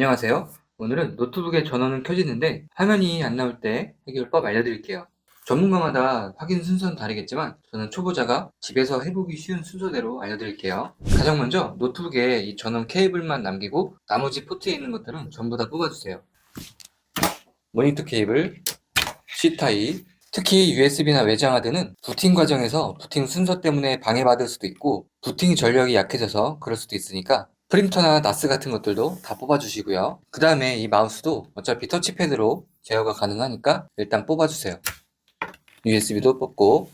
안녕하세요. 오늘은 노트북의 전원은 켜지는데 화면이 안 나올 때 해결법 알려드릴게요. 전문가마다 확인 순서는 다르겠지만 저는 초보자가 집에서 해보기 쉬운 순서대로 알려드릴게요. 가장 먼저 노트북에 이 전원 케이블만 남기고 나머지 포트에 있는 것들은 전부 다 뽑아주세요. 모니터 케이블, C타입, 특히 USB나 외장하드는 부팅 과정에서 부팅 순서 때문에 방해받을 수도 있고 부팅 전력이 약해져서 그럴 수도 있으니까 프린터나 나스 같은 것들도 다 뽑아주시고요. 그 다음에 이 마우스도 어차피 터치패드로 제어가 가능하니까 일단 뽑아주세요. USB도 뽑고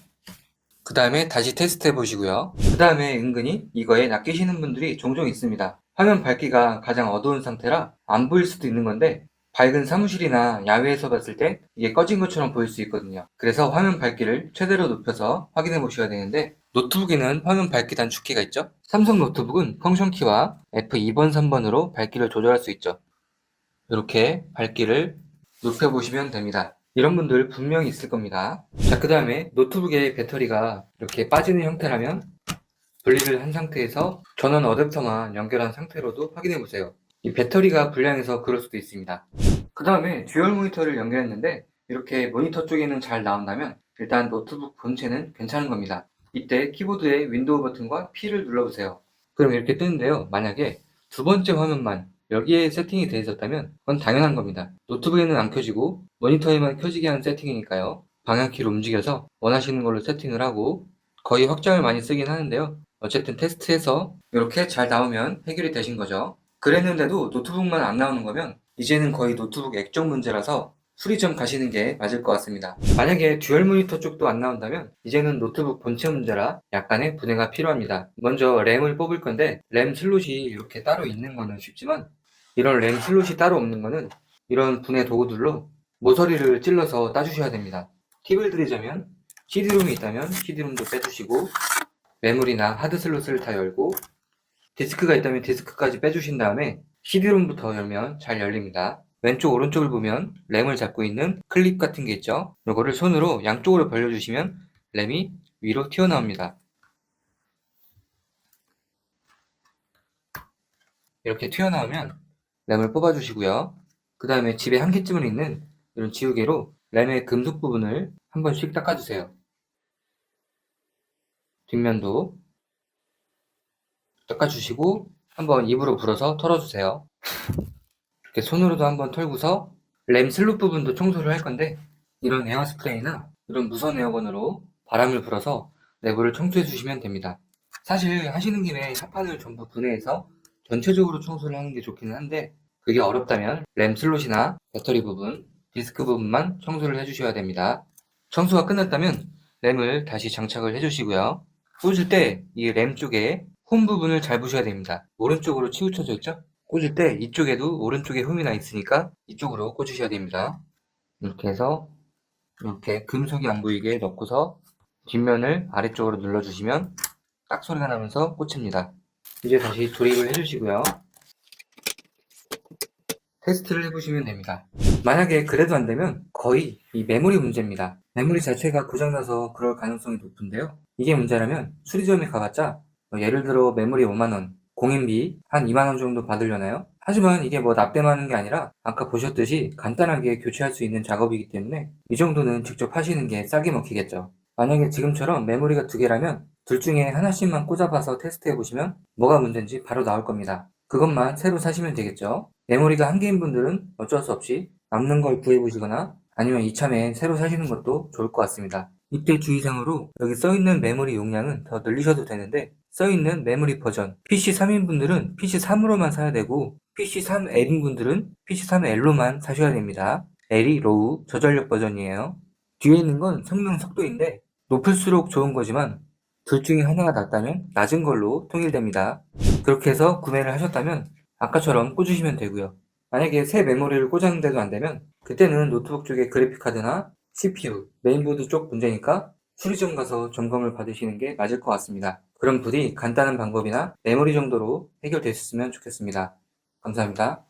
그 다음에 다시 테스트 해보시고요. 그 다음에 은근히 이거에 낚이시는 분들이 종종 있습니다. 화면 밝기가 가장 어두운 상태라 안 보일 수도 있는 건데 밝은 사무실이나 야외에서 봤을 때 이게 꺼진 것처럼 보일 수 있거든요. 그래서 화면 밝기를 최대로 높여서 확인해 보셔야 되는데 노트북에는 화면 밝기 단축키가 있죠. 삼성 노트북은 펑션 키와 F2번, 3번으로 밝기를 조절할 수 있죠. 이렇게 밝기를 높여보시면 됩니다. 이런 분들 분명히 있을 겁니다. 자, 그 다음에 노트북의 배터리가 이렇게 빠지는 형태라면 분리를 한 상태에서 전원 어댑터만 연결한 상태로도 확인해 보세요. 이 배터리가 불량해서 그럴 수도 있습니다. 그 다음에 듀얼 모니터를 연결했는데 이렇게 모니터 쪽에는 잘 나온다면 일단 노트북 본체는 괜찮은 겁니다. 이때 키보드의 윈도우 버튼과 P를 눌러보세요. 그럼 이렇게 뜨는데요. 만약에 두 번째 화면만 여기에 세팅이 되어 있었다면 그건 당연한 겁니다. 노트북에는 안 켜지고 모니터에만 켜지게 하는 세팅이니까요. 방향키로 움직여서 원하시는 걸로 세팅을 하고 거의 확장을 많이 쓰긴 하는데요. 어쨌든 테스트해서 이렇게 잘 나오면 해결이 되신 거죠. 그랬는데도 노트북만 안 나오는 거면 이제는 거의 노트북 액정 문제라서 수리점 가시는 게 맞을 것 같습니다. 만약에 듀얼 모니터 쪽도 안 나온다면 이제는 노트북 본체 문제라 약간의 분해가 필요합니다. 먼저 램을 뽑을 건데 램 슬롯이 이렇게 따로 있는 거는 쉽지만 이런 램 슬롯이 따로 없는 거는 이런 분해 도구들로 모서리를 찔러서 따주셔야 됩니다. 팁을 드리자면 CD롬이 있다면 CD롬도 빼주시고 메모리나 하드 슬롯을 다 열고 디스크가 있다면 디스크까지 빼주신 다음에 CD롬부터 열면 잘 열립니다. 왼쪽 오른쪽을 보면 램을 잡고 있는 클립 같은 게 있죠. 이거를 손으로 양쪽으로 벌려주시면 램이 위로 튀어나옵니다. 이렇게 튀어나오면 램을 뽑아주시고요. 그 다음에 집에 한 개쯤은 있는 이런 지우개로 램의 금속 부분을 한 번씩 닦아주세요. 뒷면도 닦아주시고 한번 입으로 불어서 털어주세요. 이렇게 손으로도 한번 털고서 램 슬롯 부분도 청소를 할 건데 이런 에어 스프레이나 이런 무선 에어건으로 바람을 불어서 내부를 청소해 주시면 됩니다. 사실 하시는 김에 사판을 전부 분해해서 전체적으로 청소를 하는 게 좋기는 한데 그게 어렵다면 램 슬롯이나 배터리 부분, 디스크 부분만 청소를 해주셔야 됩니다. 청소가 끝났다면 램을 다시 장착을 해주시고요. 꽂을 때 이 램 쪽에 홈 부분을 잘 보셔야 됩니다. 오른쪽으로 치우쳐져 있죠? 꽂을 때 이쪽에도 오른쪽에 홈이 나 있으니까 이쪽으로 꽂으셔야 됩니다. 이렇게 해서 이렇게 금속이 안 보이게 넣고서 뒷면을 아래쪽으로 눌러주시면 딱 소리가 나면서 꽂힙니다. 이제 다시 조립을 해주시고요. 테스트를 해보시면 됩니다. 만약에 그래도 안 되면 거의 이 메모리 문제입니다. 메모리 자체가 고장나서 그럴 가능성이 높은데요. 이게 문제라면 수리점에 가봤자 뭐 예를 들어 메모리 5만원, 공인비 한 2만원 정도 받으려나요? 하지만 이게 뭐 납땜하는 게 아니라 아까 보셨듯이 간단하게 교체할 수 있는 작업이기 때문에 이 정도는 직접 하시는 게 싸게 먹히겠죠. 만약에 지금처럼 메모리가 두 개라면 둘 중에 하나씩만 꽂아봐서 테스트해 보시면 뭐가 문제인지 바로 나올 겁니다. 그것만 새로 사시면 되겠죠. 메모리가 한 개인 분들은 어쩔 수 없이 남는 걸 구해 보시거나 아니면 이참에 새로 사시는 것도 좋을 것 같습니다. 이때 주의사항으로 여기 써있는 메모리 용량은 더 늘리셔도 되는데 써있는 메모리 버전 PC3인 분들은 PC3으로만 사야 되고 PC3L인 분들은 PC3L로만 사셔야 됩니다. L이 로우 저전력 버전이에요. 뒤에 있는 건 성능 속도인데 높을수록 좋은 거지만 둘 중에 하나가 낫다면 낮은 걸로 통일됩니다. 그렇게 해서 구매를 하셨다면 아까처럼 꽂으시면 되고요. 만약에 새 메모리를 꽂았는데도 안 되면 그때는 노트북 쪽에 그래픽카드나 CPU, 메인보드 쪽 문제니까 수리점 가서 점검을 받으시는 게 맞을 것 같습니다. 그럼 부디 간단한 방법이나 메모리 정도로 해결됐으면 좋겠습니다. 감사합니다.